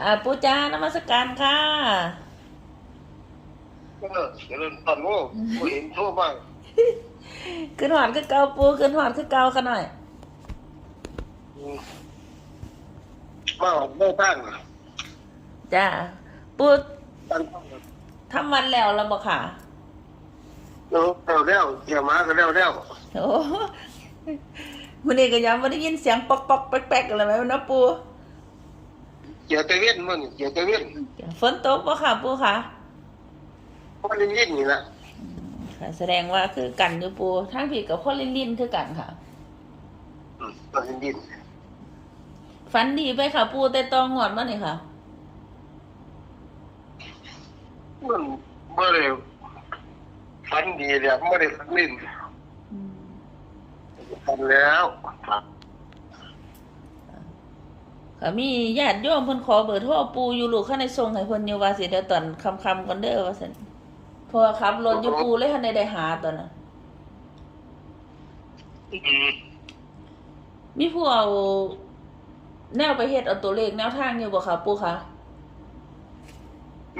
จ้าปูจ้านมัสการค่ะเออเจริญพรโอ้ผู้เห็นทั่วบ้างขึ้นหอดคือเกาปูขึ้นหอดคือเกาขะหน่อยอืมมาไม่ตั้งจ้าปูตั้งทำวันแล้วแล้วบอกค่ะเนาะแล้วแล้วเกี่ยวมาก็แล้วแล้วโอ้วันนี้ก็ยังไม่ได้ยินเสียงปอกปอกแป๊กแป๊กอะไรไหมวะเนาะปู เกี่ยวตะเวนมันเกี่ยวตะเวนฝนตกปะค่ะปูค่ะเพราะมันยิ่งนี่แหละค่ะ แสดงว่าคือกันอยู่ปูทั้งผีกับคนลิ้นลิ้นคือกันค่ะอืมมันยิ่งฝันดีไปค่ะ ปูแต่ตองหอดมานี่ค่ะมันไม่ได้ฝันดีเลยไม่ได้ฝันนิ่ฝันแล้ว ค่ะมีญาติโยมเพิ่นขอเบอร์โทรปูอยู่ลูกข้างในทรงให้เพิ่นอยู่ว่าสิเดี๋ยวตอนคำๆก่อนเด้อว่าซั่นเพราะว่าขับรถอยู่ปูเลยทันได้ได้หาตอนนั้นอืมมีผู้เอาแนวไปเฮ็ดเอาตัวเลขแนวทางอยู่บ่ค่ะปูคะ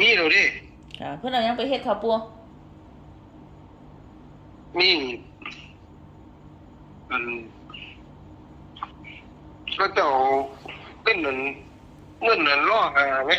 มีเราดิค่ะเพิ่นเอาหยังไปเฮ็ดค่ะปูมีอืมก็จะเอา เป็นเงินเงินเงินล่อหาไหม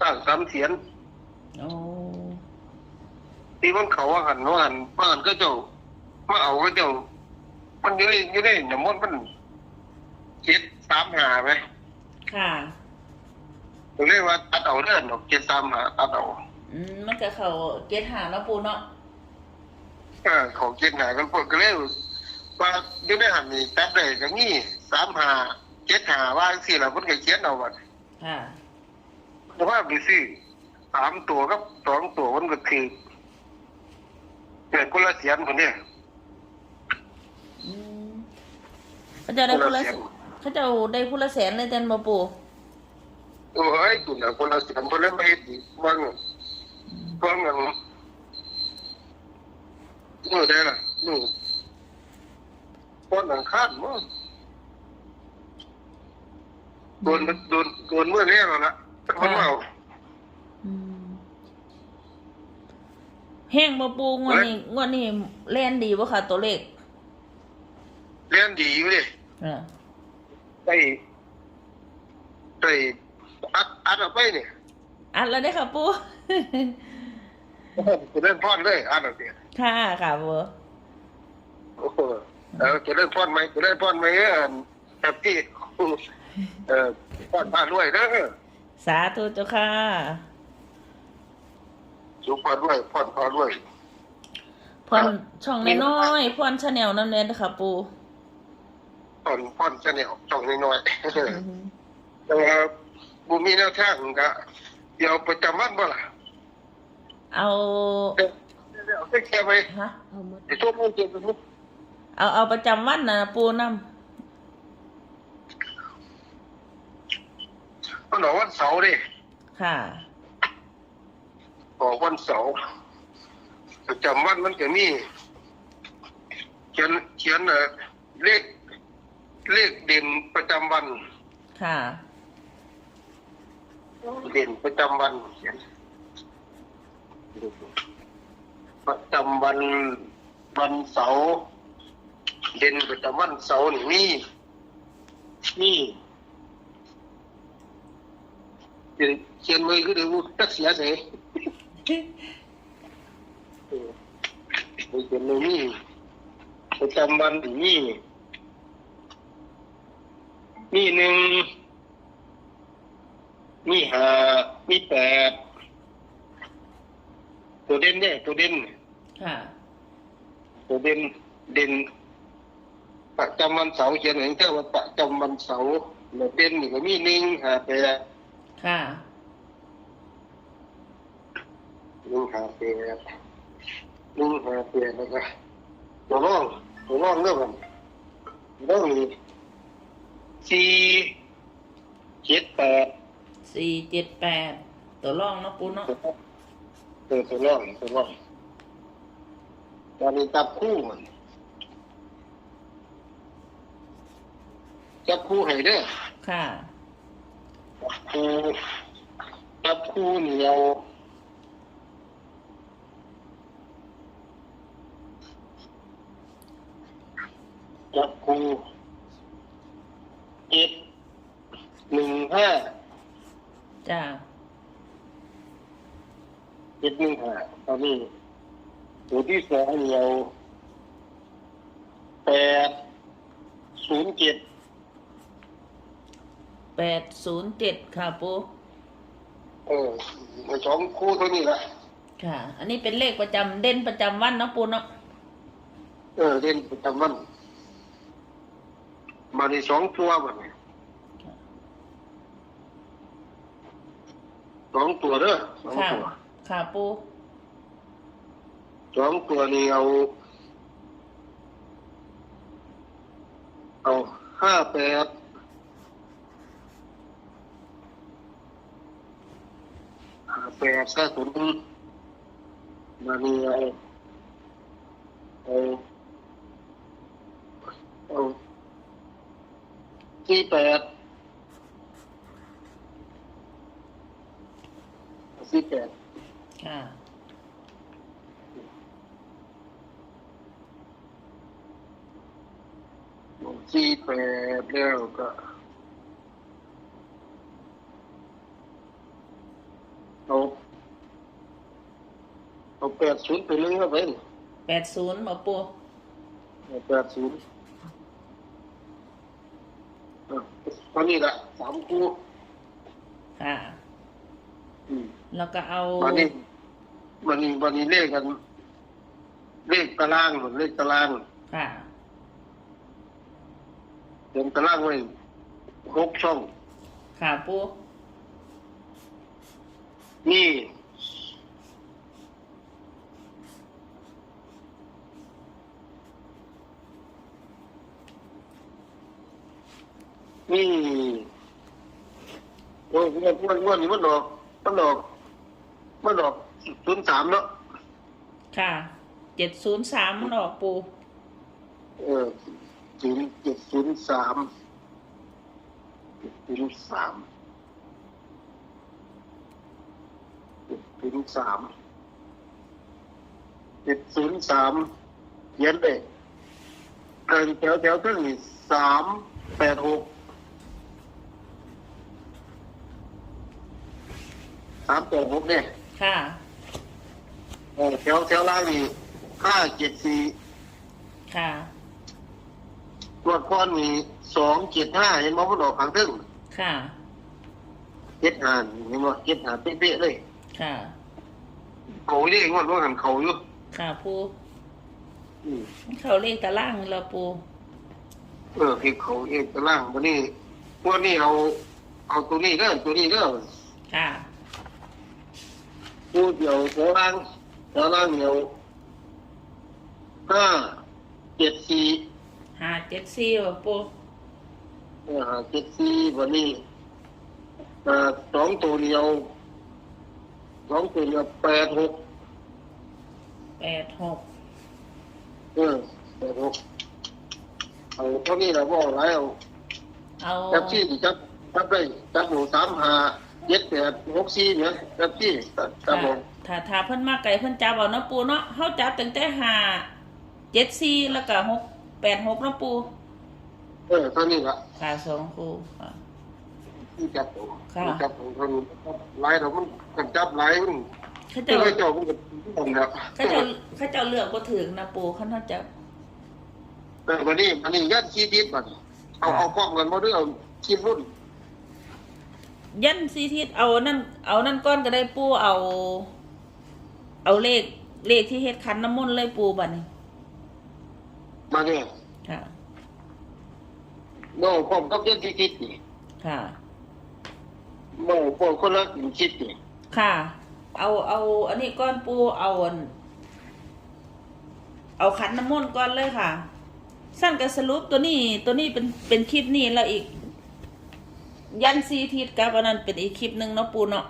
สร้างสามเสียนโอ้ตีมันเขาว่าหันว่าหันว่าหันก็เจ้ามาเอาก็เจ้า มันอยู่ในอยู่ในน้ำมันต์มันเจ็ดสามหาไหมค่ะผมเรียกว่าตัดเอาเด้อดอกเจ็ดสามหาตัดเอาอืมมันก็เข้าเกณฑ์หาเนาะปูเนาะเออของเจ็ดหากันพวกก็เลยว่าอยู่ในหันนี่ตัดได้ก็งี้สามหา เจ็ดหาว่าสี่ละเพิ่นก็เขียนเอาว่าค่ะแต่ว่าไปซื้อสามตัวกับสองตัวมันก็คือเกิดคนละเสียนคนเนี้ยอืมเขาเจะได้ผู้ละเขาเจะได้ผู้ละแสนเลยเต็นบ่ปูโอ้ยคุณน่ะคนละเสียนคนละไม่เฮ็ดอีกว่างว่างอย่างเมื่อได้ล่ะนี่คนหนังคาดมั้ง โดนโดนโดนเมื่อนี้แล้วล่ะคนเอาอืมแห้งบ่ปูงวดนี้งวดนี้แล่นดีบ่ค่ะตัวเลขเรียนดีอยู่ดิเออไปไปอัดอัดเอาไปเนี่ยอัดแล้วได้อค่ะปูจะเล่นพอดเลยอัดเอาไปค่ะค่ะปูโอ้โหเออจะเล่นพอดไหมจะเล่นพอดไหมเออแบบที่ เออพอดมาด้วยเด้อสาธุเจ้าค่ะ สุพอดด้วยพอดพอดด้วยพรช่องน้อยๆพรชาแนลนั่นเองนะคะปูตอนพอดจะเนี่ยช่องน้อยๆแต่ว่าบุมีแนวทางก็เดี๋ยวประจำวันบ่ล่ะเอาเดี๋ยวเดี๋ยวแค่ไปฮะไอ้ตัวมันเจ็บไปทุกเอาเอาประจำวันนะปูน มันบอกวันเสาร์ดิำค่ะบอกวันเสาร์ประจำวันมันจะมีเขียนเขียนเอ่อเลขเลขเด่นประจำวัน ค่ะ เด่นประจำวันเขียนประจำวันวันเสาร์เด่นประจำวันเสาร์นี่มีมี เขียนเขียนไว้ก็เดี๋ยวตักเสียเสียเออเขียนไว้มีประจำวันนี่มีมีหนึ่งมีห้ามีแปดตัวเด่นเนี่ยตัวเด่นค่ะตัวเด่นเด่นประจำวันเสาร์เขียนอย่างเจ้าว่าประจำวันเสาร์แล้วเด่นนี่ก็มีหนึ่งห้าแปด ค่ะหนึ่งห้าแปดหนึ่งห้าแปดแล้วก็ตัวร่องตัวร่องเรื่องมันร่องนี่สี่เจ็ดแปดสี่เจ็ดแปดตัวร่องเนาะปูเนาะเออตัวร่องตัวร่องตอนนี้จับคู่มันจับคู่ให้เด้อค่ะ คู่คู่นี่เอาจับคู่เจ็ดหนึ่งห้าจ้าเจ็ดหนึ่งห้าตอนนี้ตัวที่สองนี่เอาแปดศูนย์เจ็ด แปดศูนย์เจ็ดค่ะปูเออมาสองคู่เท่านี้ละค่ะ อันนี้เป็นเลขประจำเด่นประจำวันเนาะปูเนาะเออเล่นประจำวันมาในสองตัวแบบนี้สองตัวเด้อสองค่ะตัวค่ะปูสองตัวนี้เอา เอาห้าแปดห้า แปดห้าศูนย์มานี่เอาเอาเอาสี่แปดเอาสี่แปดค่ะสี่แปดแล้วก็เอาเอา แปดศูนย์ไปเลยครับเองแปดศูนย์บ่ปูเอาแปดศูนย์อะตอนนี้ละสามคู่ค่ะ อืมแล้วก็เอาวันนี้วันนี้วันนี้เลขกัน เลขตารางหรือเลขตารางค่ะเขียนตารางไว้หกช่องค่ะปูนี่ นี่โอ้ยวันวันวันนี้มันดอกมันดอกมันดอกศูนย์สามเนาะค่ะเจ็ดศูนย์สามมันออกปูเออศูนย์เจ็ดศูนย์สามศูนย์สามศูนย์สามเจ็ดศูนย์สามเขียนเลยเกินแถวแถวทั้งนี้สามแปดหก สามแปดหกเนี่ยค่ะ เออแถวแถวล่างนี่ห้าเจ็ดสี่ค่ะตัวก้อนมีสองเจ็ดห้าเห็นมั้ยมันออกข้างทึ่งค่ะ เจ็ดหานเห็นมั้ยเจ็ดหานเป๊ะๆเลยค่ะ เขาเรียกว่าว่าหันเขาอยู่ค่ะปูอืมเขาเลขตารางแล้วปูเออคือเขาเองตะล่างวันนี้วันนี้เอาเอาตัวนี้เด้อตัวนี้เด้อค่ะ ตัวเดียวแถวล่างแถวล่างเดียวห้าเจ็ดสี่ห้าเจ็ดสี่บ่ปูเออห้าเจ็ดสี่วันนี้อ่าสองตัวเดียวสองตัวเดียวแปดหกแปดหกเออแปดหกเอาเท่านี้เราบอกอะไรเอาเอาจับที่จับจับได้จับหมูสามห้า เจ็ดแปดหกสี่เนี่ยจับที่จับค่ะหมดถ้าถ้าเพิ่นมาไก่เพิ่นจับเอาเนาะปูเนาะเฮาจับตั้งแต่ห้าเจ็ดสี่แล้วก็หกแปดหกเนาะปูเออเท่านี้ละค่ะสองคู่ค่ะที่จับผมค่ะที่จับผมเท่านี้หลายเรามันกันจับหลายมันเขาเจ้าเจ้าเจ้ามันก็ผมครับเขาเจ้าเขาเจ้าเลือกบ่ถึงนะปูเขาเนาะจับแต่วันนี้วันนี้ยัดขี้ดิบมันเอาเอากล้องกันมาด้วยเอาขี้รุ่น ยันสีทิศเอานั่นเอานั่นก้อนก็ได้ปูเอา เอาเลขเลขที่เฮ็ดคันน้ำมนต์เลยปูบัดนี้มาเนี่ยค่ะโน่ผมก็ยัดขี้ดิบนี่ค่ะโน่ผมคนละกินคิดนี่ค่ะ เอาเอา อันนี้ก้อนปูเอาอันเอาขันน้ำมนต์ก้อนเลยค่ะ สั้นกับสรุปตัวนี้ตัวนี้เป็นเป็นคลิปนี้แล้วอีก ยันซีทิศกับอันนั้นเป็นอีกคลิปหนึ่งเนาะปูเนาะ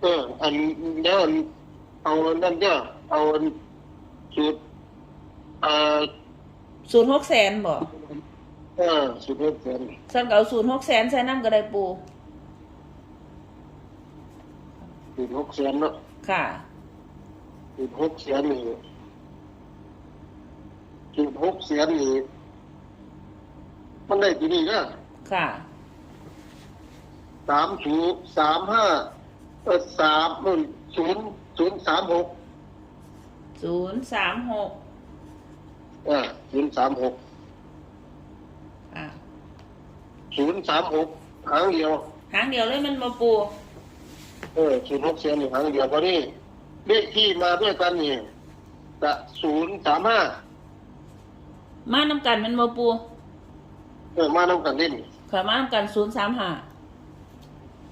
เออ อันเดี๋ยวอันเอานั่นเด้อเอาอันสูตรเอ่อศูนย์หกแสนบ่เออสูตรเฮ็ดเสร็จสั้นกับเอาศูนย์หกแสนใส่น้ำก็ได้ปูติดหกแสนเนาะค่ะติดหกแสนนี่ติดหกแสนนี่มันได้ที่นี่นะค่ะ สามศูนย์สามห้าเออสามเออศูนย์ศูนย์สามหกศูนย์สามหกอ่าศูนย์สามหกอะศูนย์สามหกหางเดียว หางเดียวเลยมันมาปู เออศูนย์หกแสนนี่หางเดียวพอนี่เลขที่มาด้วยกันนี่จะศูนย์สามห้ามาน้ำกันมันมาปู เออมาน้ำกันเล่น ค่ะมาน้ำกันศูนย์สามห้าเ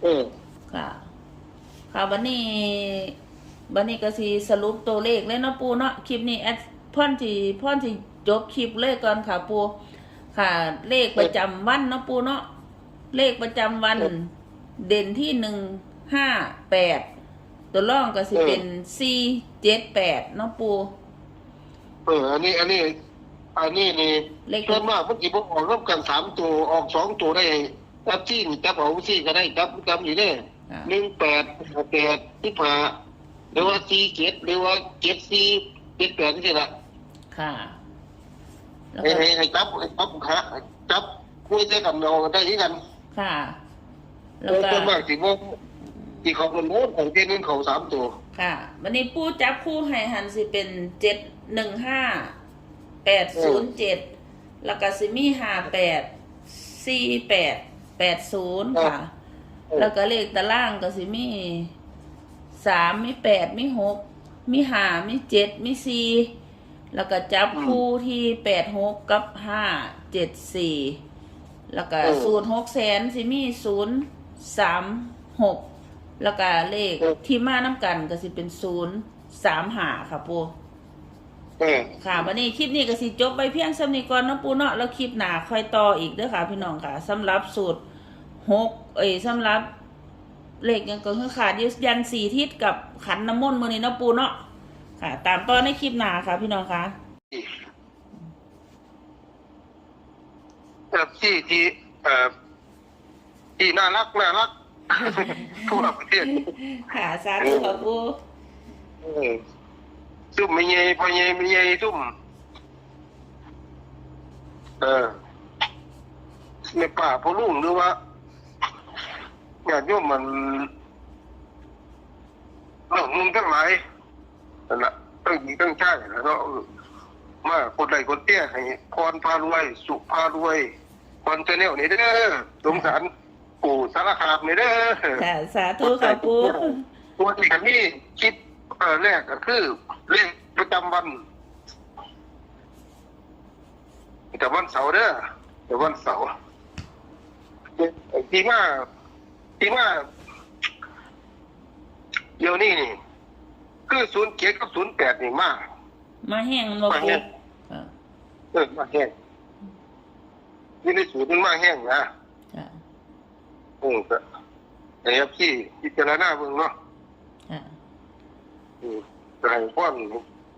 ออค่ะค่ะวันนี้วันนี้ก็สิสรุปตัวเลขเลยเนาะปูเนาะคลิปนี้แอดพ่อนที่พ่อนที่จบคลิปเลยก่อนค่ะปูค่ะ เลขประจำวันเนาะปูเนาะเลขประจำวัน เด่นที่หนึ่งห้าแปดตัวร่องก็สิเป็นสี่เจ็ดแปดเนาะปู เอออันนี้ อันนี้ อันนี้นี่เลขส่วนมากเมื่อกี้ผมออกร่วมกันสามตัวออกสองตัวได้ จับที่นี่จับเอาที่ก็ได้จับจับอยู่เนี่ยอ่า หนึ่งแปดแปดที่ผ่าหรือว่าสี่เจ็ดหรือว่าเจ็ดสี่เจ็ดแปดนี่แหละค่ะ แล้วให้ก็ให้ให้จับให้จับขาจับคุยได้กันเราได้ที่กันค่ะเอแล้วอก็ส่วนมากสิว่าที่เขาเป็นโน้ตของเจนึงเขาสามตัว ค่ะ วันนี้ปูจับคู่ให้หันสิเป็นเจ็ดหนึ่งห้าแปดศูนย์เจ็ดแล้วก็สิมีห้าแปดสี่แปด แปดศูนย์ค่ะ แล้วก็เลขตารางก็สิมีสามมีแปดมีหกมีห้ามีเจ็ดมีสี่แล้วก็จับคู่ที่แปดหกกับห้าเจ็ดสี่แล้วก็เออศูนย์หกแสนสิมีศูนย์สามหกแล้วก็เลขเออที่มาน้ำกันก็สิเป็นศูนย์สามหาค่ะปูเออค่ะวันนี้คลิปนี้ก็สิจบไปเพียงสำนีก่อนเนาะปูเนาะแล้วคลิปหน้าค่อยต่ออีกเด้อค่ะ พี่น้องค่ะสำหรับสูตรหกเอ้ยสำหรับเลขยังก็คือขาดอยืยันสี่ทิศกับขันน้ำมนต์มือนี้เนาะปูเนาะค่ะ ตามต่อในคลิปหน้าค่ะ พี่น้องค่ะแบบที่ที่เอ่อที่น่ารักน่ารักทั่วประเทศค่ะสาธุค่ะปูเออ ซุ่มไม่ใหญ่พอใหญ่ไม่ใหญ่ซุ่มเออในป่าพอลุงหรือว่าญาติโยมมันเรื่องมึงทั้งหลายนั่นแหละตั้งหญิงตั้งชายแล้วเนาะเออมาคนใดคนเตี้ยให้พรพารวย สุขพารวยพรเจเนลนี่เด้อสงสารปู่สารคามนี่เด้อค่ะสาธุค่ะปูตัวที่กันนี่คิดเอ่อแรกก็คือ เลขประจำวันแต่วันเสาร์เด้อแต่วันเสาร์ทีมาทีมาเดี๋ยวนี้นี่คือศูนย์เจ็ดกับศูนย์แปดนี่มากมาแห้งมันบ่มาปูแห้งค่ะเออมาแห้งนี่ในศูนย์มันมาแห้งนะค่ะโอ้ก็แต่ครับที่พิจารณาเบิ่งเนาะค่ะอืม ก็ให้พ่อน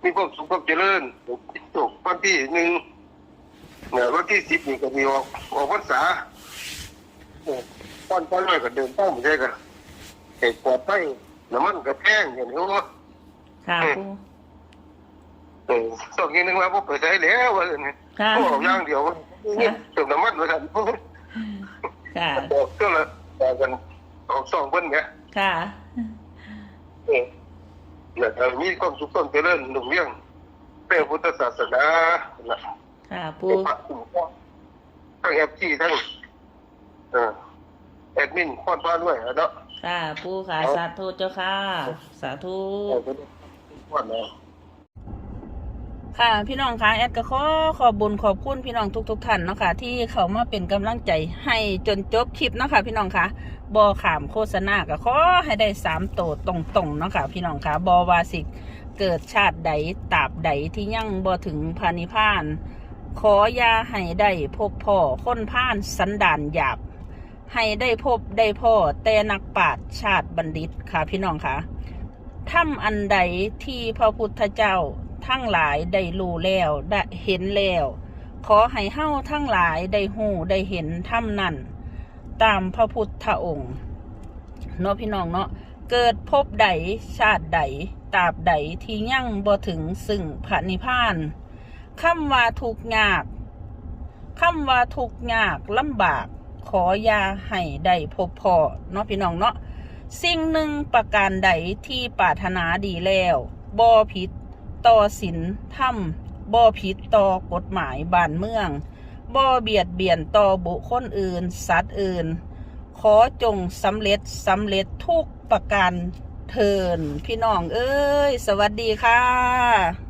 มีความสุขความเจริญจบวันที่หนึ่งเนี่ยวันที่สิบนี่ก็มีออกออกพรรษาเนี่ยป้อนป้อนเลยก็เดินต้องไม่ใช่กันเหตุปลอดภัยน้ำมันก็แพงอย่างนี้ว่าค่ะปูเออสองอย่างหนึงว่าพวกไปใช้แล้วว่าเนี่ยค่ะพวกเอาอย่างเดียวว่าเนี่ยเติมน้ำมันไว้ทันค่ะบอกก็ละแต่กันออกสองเพิ่นเนี่ยค่ะเออ เนี่ยเออมีความสุขความเจริญหนุ่มเลี้ยงเป็นพุทธศาสนานะค่ะปูผู้ปกครองทั้งเอฟซีทั้งเอ่อแอดมินคอนฟ้าด้วยอะเนาะค่ะปูค่ะสาธุเจ้าค่ะ สาธุเออเป็นคอนเนาะค่ะพี่น้องคะแอดก็ขอขอบบุญขอบคุณพี่น้องทุกๆทท่านเนาะค่ะที่เขามาเป็นกำลังใจให้จนจบคลิปเนาะค่ะพี่น้องคะ บอขามโฆษณาก็ขอให้ได้สามโตตรงๆเนาะค่ะพี่น้องค่ะบอวาสิกเกิดชาติใดตาบใดที่ยังบ่ถึงพานิพาน ขอยาให้ได้พบพ่อค้นพานสันดานหยาบ ให้ได้พบได้พ่อแต่นักปราชญ์ชาติบัณฑิตค่ะพี่น้องค่ะทำอันใดที่พระพุทธเจ้าทั้งหลายได้รู้แล้วได้เห็นแล้ว ขอให้เฮ้าทั้งหลายได้หูได้เห็นทำนั่น ตามพระพุทธองค์เนาะพี่น้องเนาะเกิดพบใดชาติใดตาบใดที่ยั่งบ่ถึงซึ่งพระนิพพานคำว่าทุกข์ยากคำว่าทุกข์ยากลำบากขอยาให้ได้พบพอเนาะพี่น้องเนาะสิ่งหนึ่งประการใดที่ปรารถนาดีแล้วบ่ผิดต่อศีลธรรมบ่ผิดต่อกฎหมายบ้านเมือง บ่เบียดเบียนต่อบุคคลอื่น สัตว์อื่น ขอจงสำเร็จสำเร็จทุกประการเทินพี่น้องเอ้ย สวัสดีค่ะ